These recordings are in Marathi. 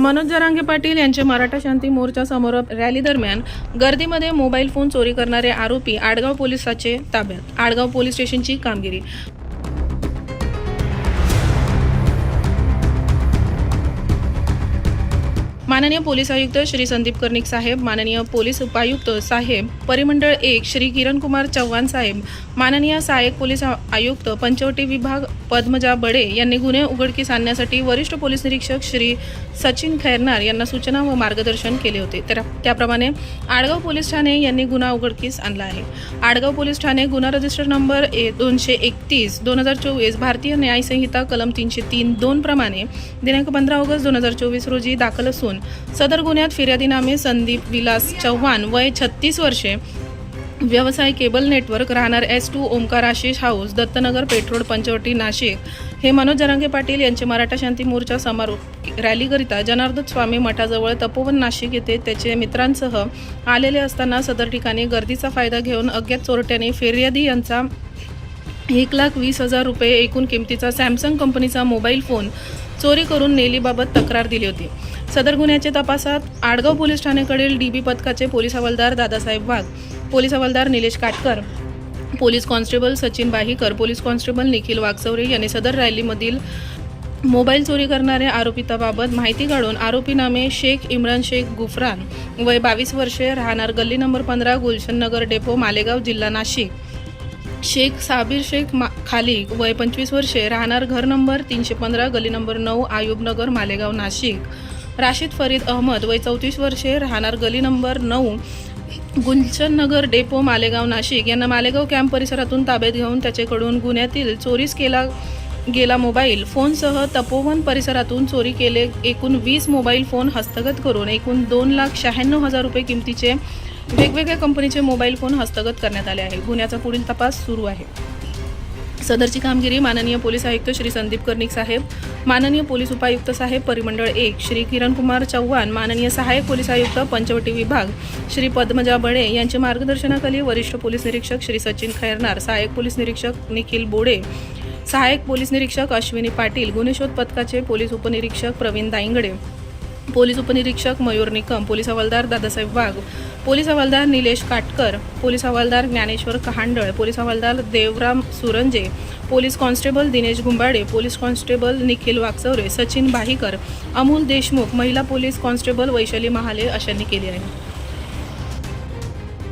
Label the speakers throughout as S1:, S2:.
S1: मनोज जरांगे पाटील यांचे मराठा शांती मोर्चा समोर रॅली दरम्यान गर्दीमध्ये मोबाईल फोन चोरी करणारे आरोपी आडगाव पोलिसाचे ताब्यात. आडगाव पोलीस स्टेशनची कामगिरी. माननीय पोलीस आयुक्त श्री संदीप कर्णिक साहेब माननीय पोलीस उपायुक्त साहेब परिमंडळ एक श्री किरण कुमार चव्हाण साहेब माननीय सहाय्यक पोलीस आयुक्त पंचवटी विभाग पद्मजा बडे यांनी गुन्हे उघडकीस आणण्यासाठी वरिष्ठ पोलीस निरीक्षक श्री सचिन खैरनार यांना सूचना व मार्गदर्शन केले होते. तर त्याप्रमाणे आडगाव पोलीस ठाणे यांनी गुन्हा उघडकीस आणला आहे. आडगाव पोलीस ठाणे गुन्हा रजिस्टर नंबर ए दोनशे एकतीस दोन हजार चोवीस भारतीय न्यायसंहिता कलम तीनशे तीन दोन प्रमाणे दिनांक पंधरा ऑगस्ट दोन हजार चोवीस रोजी दाखल असून सदर गुन्ह्यात फिर्यादीनामे संदीप विलास चव्हाण वय छत्तीस वर्षे. व्यवसाय केबल नेटवर्क राहणार S two Omkar Ashish house Dattanagar petrol Panchavati Nashik. हे मनोज जरांगे पाटील यांचे मराठा शांती मोर्चा समारोप रॅलीकरिता जनार्दन स्वामी मठाजवळ तपोवन नाशिक येथे त्याचे मित्रांसह आलेले असताना सदर ठिकाणी गर्दीचा फायदा घेऊन अज्ञात चोरट्याने फिर्यादी यांचा एक लाख वीस हजार रुपये एकूण किमतीचा सॅमसंग कंपनीचा मोबाईल फोन चोरी करून नेलीबाबत तक्रार दिली होती. सदर गुन्ह्याच्या तपासात आडगाव पोलीस ठाणेकडील डी बी पथकाचे पोलीस हवालदार दादासाहेब वाघ पोलीस हवालदार Nilesh Katkar police constable Sachin Bahikar police constable Nikhil Wagchaure यांनी सदर रॅलीमधील मोबाईल चोरी करणाऱ्या आरोपिताबाबत माहिती काढून आरोपी नामे शेख इम्रान शेख गुफरान वय बावीस वर्षे राहणार गल्ली नंबर पंधरा गुलशन नगर डेपो मालेगाव जिल्हा नाशिक. शेख साबिर शेख मा खालिक वय पंचवीस वर्षे राहणार घर नंबर तीनशे पंधरा गली नंबर नऊ आयुबनगर मालेगाव नाशिक. राशीद फरीद अहमद वय चौतीस वर्षे राहणार गली नंबर नऊ गुलशन नगर डेपो मालेगाव नाशिक. यांना मालेगाव कॅम्प परिसरातून ताब्यात घेऊन त्याच्याकडून गुन्ह्यातील चोरीस केला गेला मोबाईल. फोनसह तपोवन परिसरातून चोरी केले एकूण वीस मोबाईल फोन हस्तगत करून एकूण दोन लाख शहाण्णव हजार रुपये किमतीचे वेगवेगळ्या कंपनीचे मोबाईल फोन हस्तगत करण्यात आले आहे गुन्ह्याचा पुढील तपास सुरू आहे. सदरची कामगिरी माननीय पोलीस आयुक्त श्री संदीप कर्णिक साहेब माननीय पोलीस उपायुक्त साहेब परिमंडळ एक श्री किरण कुमार चव्हाण माननीय सहाय्यक पोलीस आयुक्त पंचवटी विभाग श्री पद्मजा बळे यांच्या मार्गदर्शनाखाली वरिष्ठ पोलीस निरीक्षक श्री सचिन खैरनार सहाय्यक पोलीस निरीक्षक निखिल बोडे सहाय्यक पोलीस निरीक्षक अश्विनी पाटील गुन्हे शोध पथकाचे पोलीस उपनिरीक्षक प्रवीण दाईंगडे पोलीस उपनिरीक्षक मयूर निकम पोलीस हवालदार दादासाहेब वाघ पोलीस हवालदार निलेश काटकर पोलीस हवालदार ज्ञानेश्वर कहांडळ पोलीस हवालदार Devram Suranje police constable Dinesh Gumbade police constable Nikhil Wakchaure Sachin Bahikar Amol Deshmukh महिला पोलीस कॉन्स्टेबल वैशाली महाले अशांनी केली आहे.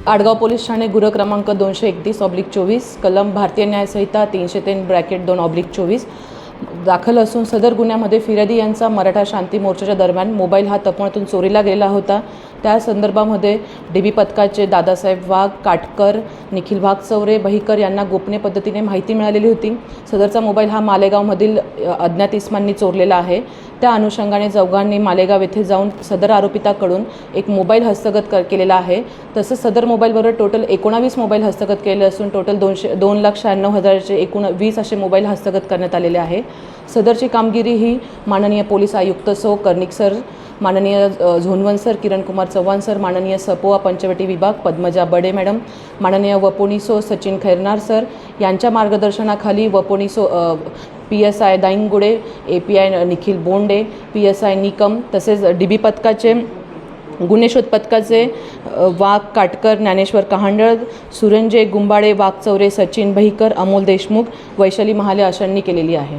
S2: आडगाव पोलीस ठाणे गुन्हा क्रमांक दोनशे एकतीस ऑब्लिक चोवीस कलम भारतीय न्यायसंहिता तीनशे तीन ब्रॅकेट दोन ऑब्लिक चोवीस दाखल असून सदर गुन्ह्यामध्ये फिर्यादी यांचा मराठा शांती मोर्चाच्या दरम्यान मोबाईल हा तपणातून चोरीला गेला होता. त्या संदर्भामध्ये डी बी पथकाचे दादासाहेब वाघ काटकर निखिल वाघचौरे बहिकर यांना गोपनीय पद्धतीने माहिती मिळालेली होती. सदरचा मोबाईल हा मालेगावमधील अज्ञात इस्मांनी चोरलेला आहे. त्या अनुषंगाने चौघांनी मालेगाव येथे जाऊन सदर आरोपिताकडून एक मोबाईल हस्तगत कर केलेला आहे. तसंच सदर मोबाईलबरोबर टोटल एकोणावीस मोबाईल हस्तगत केले असून टोटल दोनशे दोन लाख शहाण्णव हजारचे एकूण वीस असे मोबाईल हस्तगत करण्यात आलेले आहे. सदरची कामगिरी ही माननीय पोलीस आयुक्त सो कर्णिक सर माननीय zone one sir Kiran Kumar Chavan sir माननीय सपोआ पंचवटी विभाग पद्मजा बडे मॅडम माननीय वपोनिसो सचिन खैरनार सर यांच्या मार्गदर्शनाखाली वपोनिसो P S I Daingude A P I Nikhil Bonde P S I Nikam तसेच डी बी पथकाचे गुन्हे पथकाचे वाघ काटकर ज्ञानेश्वर कहांडळ सुरंजे गुंबाळे वाघचौरे सचिन भईकर अमोल देशमुख वैशाली महाले अशांनी केलेली आहे.